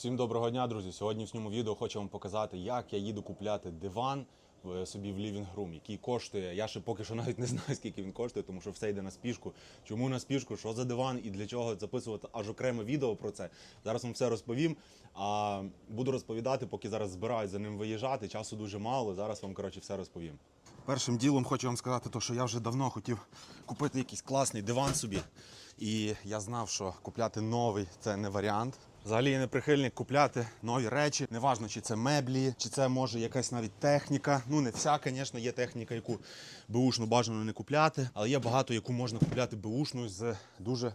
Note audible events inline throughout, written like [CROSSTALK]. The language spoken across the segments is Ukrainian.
Всім доброго дня, друзі. Сьогодні в цьому відео хочу вам показати, як я їду купляти диван е, собі в лівінг-рум, який коштує. Я ще поки що [LAUGHS] навіть не знаю, скільки він коштує, тому що все йде на спішку. Чому на спішку? Що за диван і для чого записувати аж окреме відео про це. Зараз вам все розповім. А буду розповідати, поки зараз збираюсь за ним виїжджати. Часу дуже мало. Зараз вам коротше все розповім. Першим ділом хочу вам сказати, то, що я вже давно хотів купити якийсь класний диван собі. І я знав, що купляти новий це не варіант. Взагалі я не прихильник купляти нові речі. Неважно, чи це меблі, чи це може якась навіть техніка. Ну не вся, звісно, є техніка, яку беушну бажано не купляти, але є багато, яку можна купляти беушну з дуже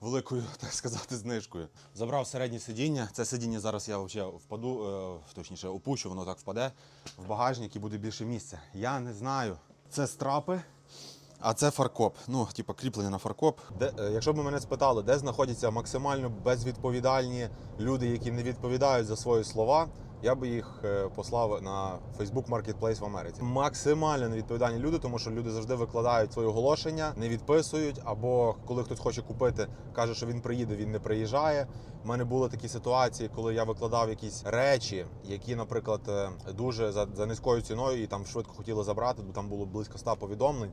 великою, [LAUGHS] так сказати, знижкою. Забрав середнє сидіння. Це сидіння зараз я взагалі впаду, е, точніше опущу, воно так впаде в багажник і буде більше місця. Я не знаю. Це страпи. А це фаркоп. Ну, типу, кріплення на фаркоп. Де, е, якщо б мене спитали, де знаходяться максимально безвідповідальні люди, які не відповідають за свої слова, я би їх е, послав на Facebook Marketplace в Америці. Максимально невідповідальні люди, тому що люди завжди викладають свої оголошення, не відписують, або коли хтось хоче купити, каже, що він приїде, він не приїжджає. У мене були такі ситуації, коли я викладав якісь речі, які, наприклад, е, дуже за, за низькою ціною і там швидко хотіли забрати, бо там було близько 100 повідомлень.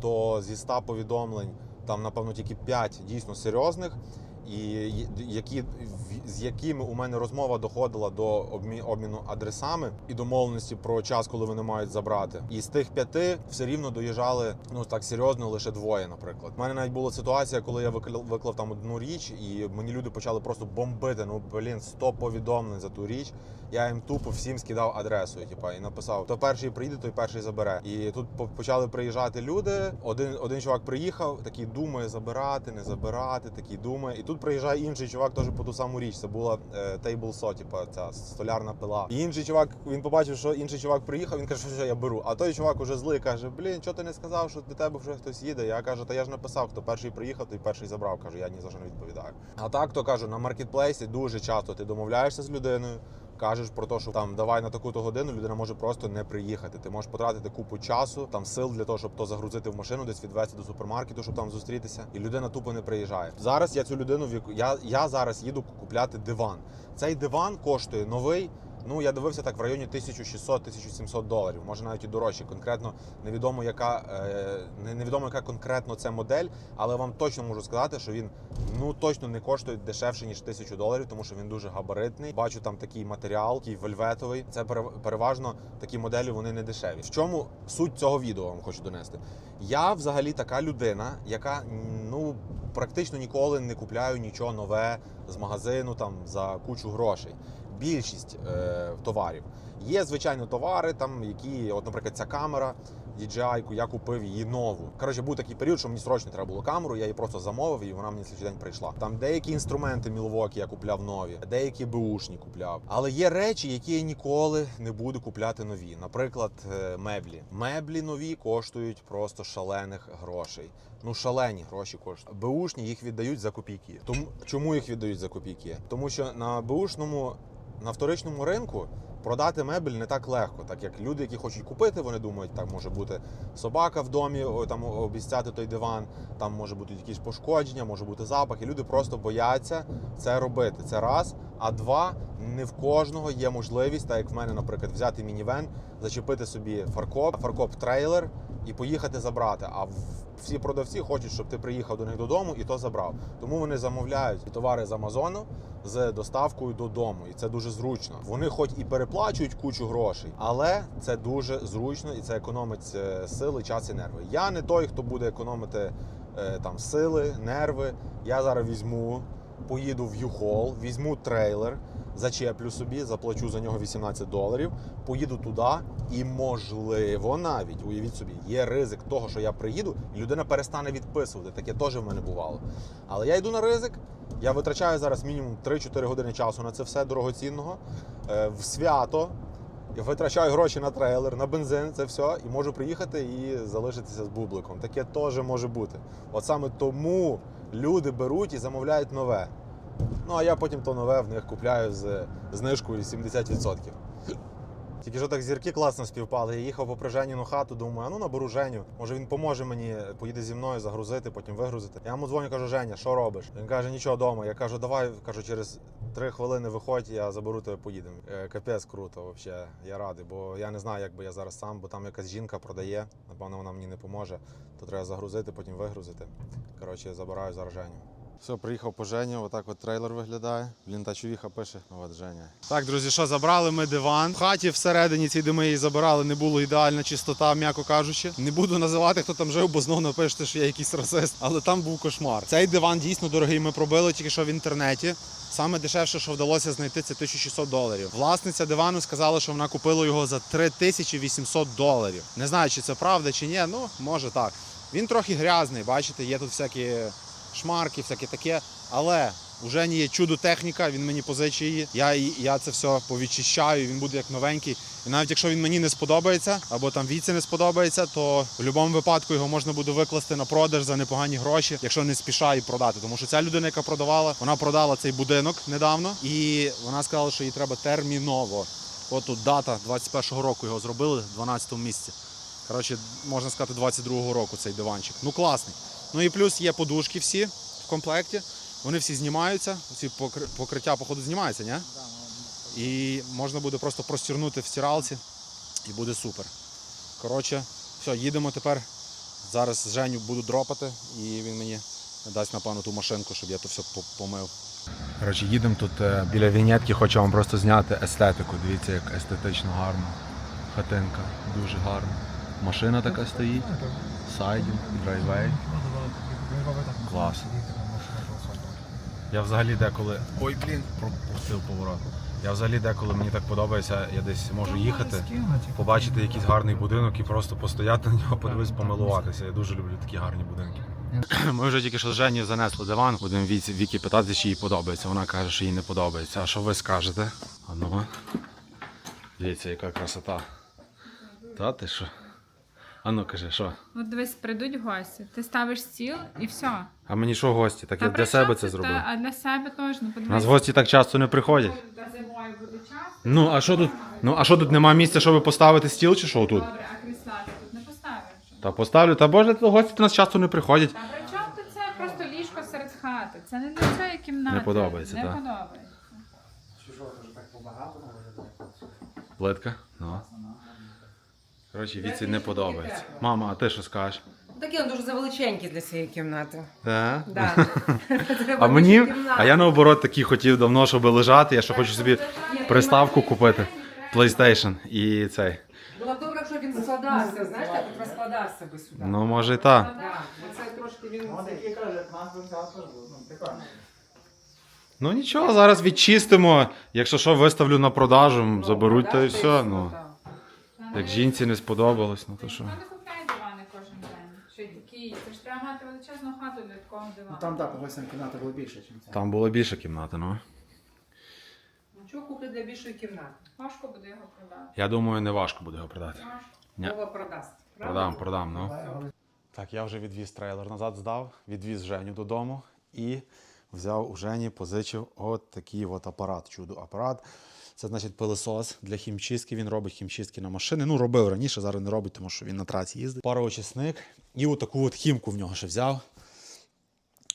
То зі 100 повідомлень там, напевно, тільки 5 дійсно серйозних. І які з якими у мене розмова доходила до обмі- обміну адресами і домовленості про час, коли вони мають забрати. І з тих п'яти все рівно доїжджали ну так серйозно лише двоє. Наприклад, у мене навіть була ситуація, коли я виклав, виклав там одну річ, і мені люди почали просто бомбити. Ну блін, 100 повідомлень за ту річ. Я їм тупо всім скидав адресу. Типа і написав: хто перший приїде, той перший забере. І тут почали приїжджати люди. Один один чувак приїхав, такий думає забирати, не забирати, такий думає. І тут приїжджає інший чувак, теж по ту саму річ. Це була е, тейбл со, типа ця столярна пила. І інший чувак, він побачив, що інший чувак приїхав. Він каже, що все, я беру. А той чувак уже злий каже: Блін, чого ти не сказав, що до тебе вже хтось їде? Я кажу, та я ж написав, хто перший приїхав, той перший забрав. Кажу, я ні за що не відповідаю. А так то кажу, на маркетплейсі дуже часто ти домовляєшся з людиною. Кажеш про те, що там давай на таку-то годину людина може просто не приїхати. Ти можеш потратити купу часу, там сил для того, щоб то загрузити в машину, десь відвезти до супермаркету, щоб там зустрітися, і людина тупо не приїжджає. Зараз я цю людину я, я зараз їду купляти диван. Цей диван коштує новий. Ну я дивився так в районі 1600-1700 доларів, може навіть і дорожче. Конкретно невідомо, яка е, невідомо, яка конкретно це модель, але вам точно можу сказати, що він ну точно не коштує дешевше ніж 1000 доларів, тому що він дуже габаритний. Бачу там такий матеріал, такий вельветовий. Це переважно такі моделі, вони не дешеві. В чому суть цього відео вам хочу донести? Я взагалі така людина, яка ну практично ніколи не купляю нічого нове з магазину там за кучу грошей. Більшість е, товарів є звичайно товари, там які, от, наприклад, ця камера DJI, я купив її нову. Коротше, був такий період, що мені срочно треба було камеру, я її просто замовив, і вона мені слідчий день прийшла. Там деякі інструменти Milwaukee я купляв нові, деякі беушні купляв. Але є речі, які я ніколи не буду купляти нові. Наприклад, е, меблі. Меблі нові коштують просто шалених грошей. Ну, шалені гроші коштують. Беушні їх віддають за копійки. Тому чому їх віддають за копійки? Тому що на беушному на вторичному ринку продати мебель не так легко, так як люди, які хочуть купити, вони думають, там може бути собака в домі, там обіцяти той диван, там може бути якісь пошкодження, може бути запах. І люди просто бояться це робити. Це раз. А два, не в кожного є можливість, так як в мене, наприклад, взяти мінівен, зачепити собі фаркоп, фаркоп трейлер і поїхати забрати. А всі продавці хочуть, щоб ти приїхав до них додому і то забрав. Тому вони замовляють товари з Амазону з доставкою додому, і це дуже зручно. Вони хоч і переплачують кучу грошей, але це дуже зручно і це економить е, сили, час і нерви. Я не той, хто буде економити е, там сили, нерви. Я зараз візьму, поїду в Юхол, візьму трейлер, зачеплю собі, заплачу за нього 18 доларів, поїду туди, і можливо, навіть уявіть собі, є ризик того, що я приїду, і людина перестане відписувати. Таке теж в мене бувало. Але я йду на ризик. Я витрачаю зараз мінімум 3-4 години часу на це все дорогоцінного е, в свято. Я витрачаю гроші на трейлер, на бензин, це все, і можу приїхати і залишитися з бубликом. Таке теж може бути. От саме тому люди беруть і замовляють нове. Ну а я потім то нове в них купляю з знижкою 70%. Тільки що так зірки класно співпали. Я їхав по Женіну хату, думаю, а ну наберу Женю. Може він поможе мені, поїде зі мною загрузити, потім вигрузити. Я йому дзвоню, кажу, Женя, що робиш? Він каже, нічого вдома. Я кажу, давай, кажу, через три хвилини виходь, я заберу тебе, поїдемо. Е, Капець круто, взагалі. Я радий, бо я не знаю, як би я зараз сам, бо там якась жінка продає. Напевно, вона мені не поможе. То треба загрузити, потім вигрузити. Коротше, забираю зараз Женю. Все, приїхав по Жені, отак от трейлер виглядає. Блін, та чувіха пише. От Женя. Так, друзі, що забрали ми диван. В хаті всередині ці, де ми її забирали, не було ідеальна чистота, м'яко кажучи. Не буду називати, хто там жив, бо знову напишете, що я якийсь расист. Але там був кошмар. Цей диван дійсно дорогий. Ми пробили тільки що в інтернеті. Саме дешевше, що вдалося знайти, це 1600 доларів. Власниця дивану сказала, що вона купила його за 3800 доларів. Не знаю, чи це правда, чи ні. Ну, може так. Він трохи грязний, бачите, є тут всякі шмарки, всяке таке. Але у Жені є чудо техніка, він мені позичить її. Я, я це все повідчищаю, він буде як новенький. І навіть якщо він мені не сподобається, або там віці не сподобається, то в будь-якому випадку його можна буде викласти на продаж за непогані гроші, якщо не спішає продати. Тому що ця людина, яка продавала, вона продала цей будинок недавно, і вона сказала, що їй треба терміново. От тут дата 21-го року його зробили, в 12-му місці. Коротше, можна сказати, 22-го року цей диванчик. Ну класний. Ну і плюс є подушки всі в комплекті. Вони всі знімаються. Ці покриття, походу, знімаються, ні? І можна буде просто простірнути в стиралці і буде супер. Коротше, все, їдемо тепер. Зараз Женю буду дропати, і він мені дасть напевно ту машинку, щоб я то все помив. Коротше, їдемо тут е, біля вінетки, хочу вам просто зняти естетику. Дивіться, як естетично гарно. Хатинка, дуже гарно. Машина така стоїть. Сайдінг, драйвей. Клас. Я взагалі деколи. Ой, блін, пропустив поворот. Я взагалі деколи мені так подобається, я десь можу їхати, побачити якийсь гарний будинок і просто постояти на нього, подивись, помилуватися. Я дуже люблю такі гарні будинки. [CLEARS THROAT] Ми вже тільки що з Женю занесли диван, будемо Вікі питати, чи їй подобається. Вона каже, що їй не подобається. А що ви скажете? А ну. Дивіться, яка красота. Та ти що? А ну кажи, що? От дивись, прийдуть гості. Ти ставиш стіл і все. А мені що гості? Так Та я для себе це зробив. Та, а для себе теж, ну У подивись. нас гості так часто не приходять. Та зимою буде час. Ну, а що тут? Ну, а що тут нема місця, щоб поставити стіл чи що тут? Добре, а крісла ти тут не поставиш. Та поставлю, та боже, то гості до нас часто не приходять. Та при чому тут це просто ліжко серед хати? Це не для цієї кімнати. Не подобається, Не так. подобається. Плитка? Ну. Коротше, віці не подобається. Мама, а ти що скажеш? Такий він дуже завеличенький для цієї кімнати. Так? Да. [LAUGHS] А мені, а я наоборот такий хотів давно, щоб лежати. Я ще хочу собі приставку купити. PlayStation і цей. Було б добре, якщо він складався, знаєш, так от розкладався би сюди. Ну, може і так. Да, оце трошки він... Ну нічого, зараз відчистимо. Якщо що, виставлю на продажу, заберуть та і все. Ну, як жінці не сподобалось, ну то що. Ну не дивани кожен день. Це ж треба мати величезну хату для такого дивану. Ну там, так, когось там кімната була більше, ніж це. Там була більша кімната, ну. Ну, чого купити для більшої кімнати? Важко буде його продати. Я думаю, не важко буде його продати. Важко. Ні. Вова продасть. Продам, продам, ну. Так, я вже відвіз трейлер назад здав, відвіз Женю додому і взяв у Жені, позичив от такий от апарат, чудо апарат. Це значить пилосос для хімчистки. Він робить хімчистки на машини. Ну, робив раніше, зараз не робить, тому що він на трасі їздить. Пароочисник. І отаку от хімку в нього ще взяв.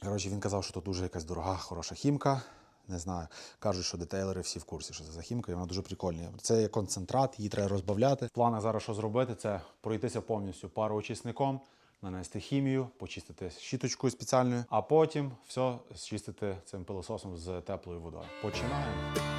Коротше, він казав, що тут дуже якась дорога, хороша хімка. Не знаю. Кажуть, що детейлери всі в курсі, що це за хімка, і вона дуже прикольна. Це є концентрат, її треба розбавляти. В зараз що зробити, це пройтися повністю пароочисником, нанести хімію, почистити щіточкою спеціальною, а потім все зчистити цим пилососом з теплою водою. Починаємо.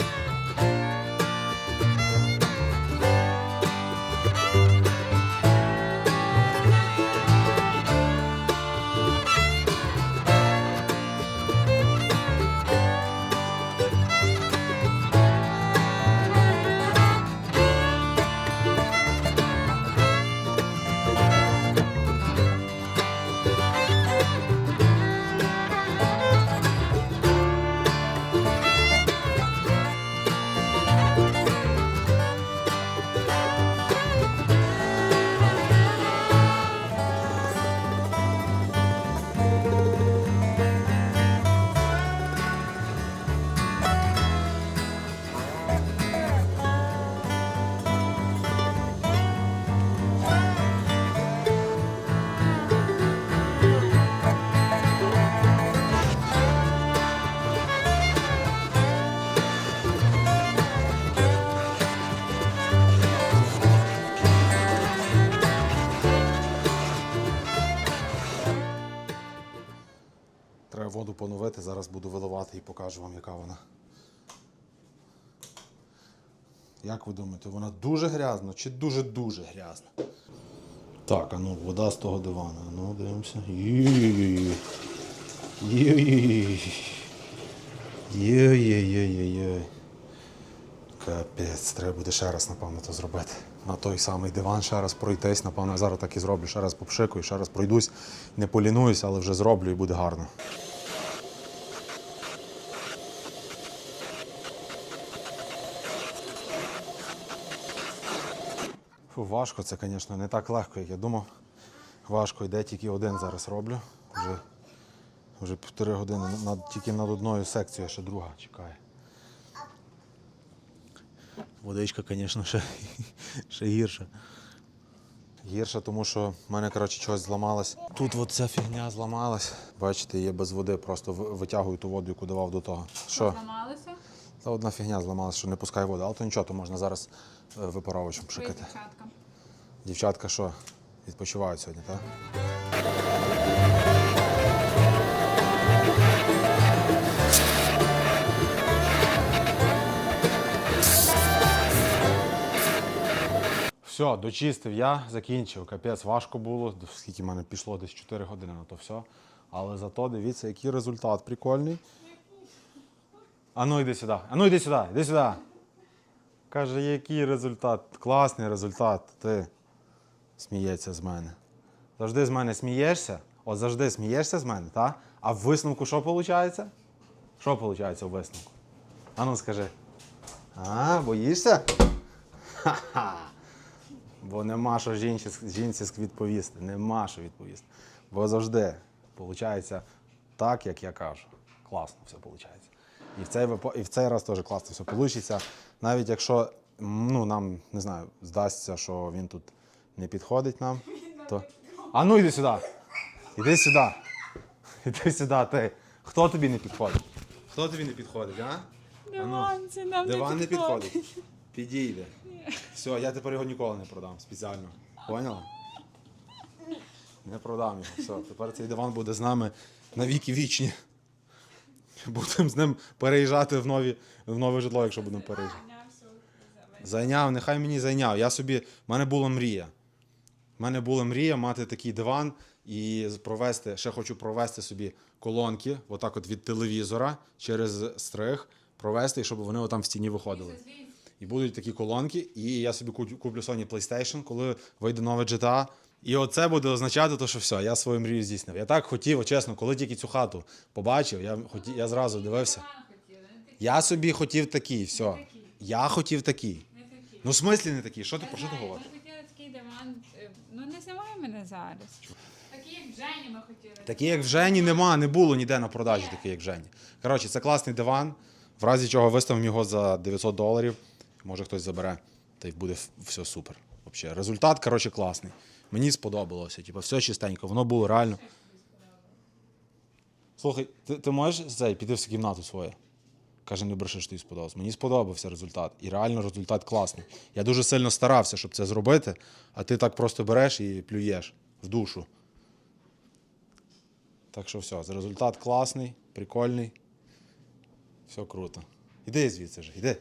поновити. Зараз буду виливати і покажу вам, яка вона. Як ви думаєте, вона дуже грязна чи дуже-дуже грязна? Так, а ну, вода з того дивана. Ну, дивимося. Ой-ой-ой. Капець, треба буде ще раз, напевно, то зробити. На той самий диван ще раз пройтись, напевно, зараз так і зроблю. Ще раз попшикую, ще раз пройдусь, не полінуюсь, але вже зроблю і буде гарно. Фу, важко це, звісно, не так легко, як я думав. Важко йде, тільки один зараз роблю. Вже, вже півтори години. Над, тільки над одною секцією, ще друга чекає. Водичка, звісно, ще, [LAUGHS] ще гірша. Гірша, тому що в мене, коротше, щось зламалось. Тут от ця фігня зламалась. Бачите, є без води, просто витягую ту воду, яку давав до того. Що? Зламалися? Та одна фігня зламалась, що не пускає воду. Але то нічого, то можна зараз е, випаровувачем пшикати. дівчатка. Дівчатка що? Відпочивають сьогодні, так? Все, дочистив я, закінчив. Капець, важко було. Скільки в мене пішло, десь 4 години на то все. Але зато дивіться, який результат прикольний. А ну йди сюди. А ну йди сюди, йди сюди. Каже, який результат? Класний результат. Ти сміється з мене. Завжди з мене смієшся. От завжди смієшся з мене, так? А в висновку що виходить? Що виходить у висновку? А ну скажи. А, боїшся? Ха-ха. Бо нема що жінці, жінці відповісти. Нема що відповісти. Бо завжди виходить так, як я кажу. Класно все виходить. І в цей, і в цей раз теж класно все вийде. Навіть якщо ну, нам не знаю, здасться, що він тут не підходить нам, то. А ну йди сюди. Іди сюди. Іди сюди, ти. Хто тобі не підходить? Хто тобі не підходить, а? Диван, це нам Диван не підходить. Підійде. Все, я тепер його ніколи не продам спеціально. Поняла? Не продам його. Все, тепер цей диван буде з нами на віки вічні. [LAUGHS] Будемо з ним переїжджати в, нові, в нове житло, якщо будемо переїжджати. Зайняв, нехай мені зайняв. Я собі, в мене була мрія. У мене була мрія мати такий диван і провести, ще хочу провести собі колонки, отак от від телевізора через стриг, провести, щоб вони отам в стіні виходили. І будуть такі колонки, і я собі куплю Sony PlayStation, коли вийде нове GTA. І оце буде означати, то, що все, я свою мрію здійснив. Я так хотів, от чесно, коли тільки цю хату побачив, я, хотів, я зразу дивився. Я собі хотів такий, все. Я хотів такий. Ну, в смислі не такий. Що ти про що ти говориш? Ми хотіли такий диван, е, ну не знімай мене зараз. Такі, як Жені ми хотіли. Такі, як в Жені, нема, не було ніде на продажі, такий, як в Жені. Коротше, це класний диван. В разі чого виставимо його за 900 доларів. Може хтось забере, та й буде все супер. Вообще. Результат, коротше, класний. Мені сподобалося. Типу, все чистенько, воно було реально. Слухай, ти, ти можеш цей, піти в кімнату свою? Каже, не бреши, що тобі сподобалось. Мені сподобався результат. І реально результат класний. Я дуже сильно старався, щоб це зробити, а ти так просто береш і плюєш в душу. Так що все, результат класний, прикольний. Все круто. Іди звідси ж, іди.